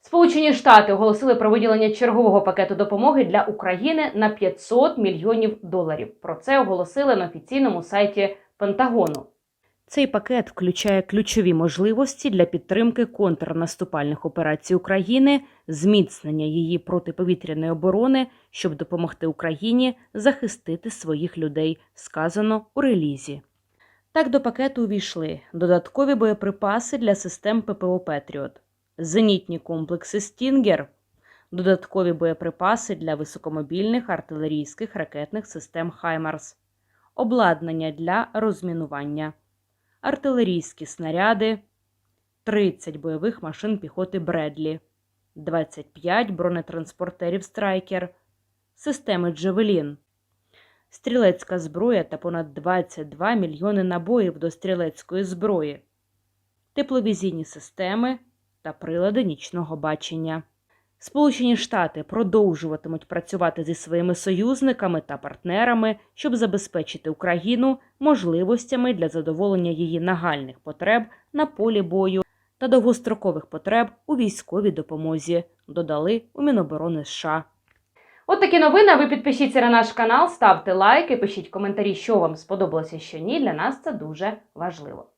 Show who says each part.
Speaker 1: Сполучені Штати оголосили про виділення чергового пакету допомоги для України на 500 мільйонів доларів. Про це оголосили на офіційному сайті Пентагону. Цей пакет включає ключові можливості для підтримки контрнаступальних операцій України, зміцнення її протиповітряної оборони, щоб допомогти Україні захистити своїх людей, сказано у релізі. Так до пакету увійшли додаткові боєприпаси для систем ППО Петріот, зенітні комплекси Стінгер, додаткові боєприпаси для високомобільних артилерійських ракетних систем Хаймарс, обладнання для розмінування, артилерійські снаряди, 30 бойових машин піхоти Бредлі, 25 бронетранспортерів Страйкер, системи Джевелін, стрілецька зброя та понад 22 мільйони набоїв до стрілецької зброї, тепловізійні системи та прилади нічного бачення. Сполучені Штати продовжуватимуть працювати зі своїми союзниками та партнерами, щоб забезпечити Україну можливостями для задоволення її нагальних потреб на полі бою та довгострокових потреб у військовій допомозі, додали у Міноборони США. От такі новини. Ви підпишіться на наш канал, ставте лайки, пишіть коментарі, що вам сподобалося, що ні. Для нас це дуже важливо.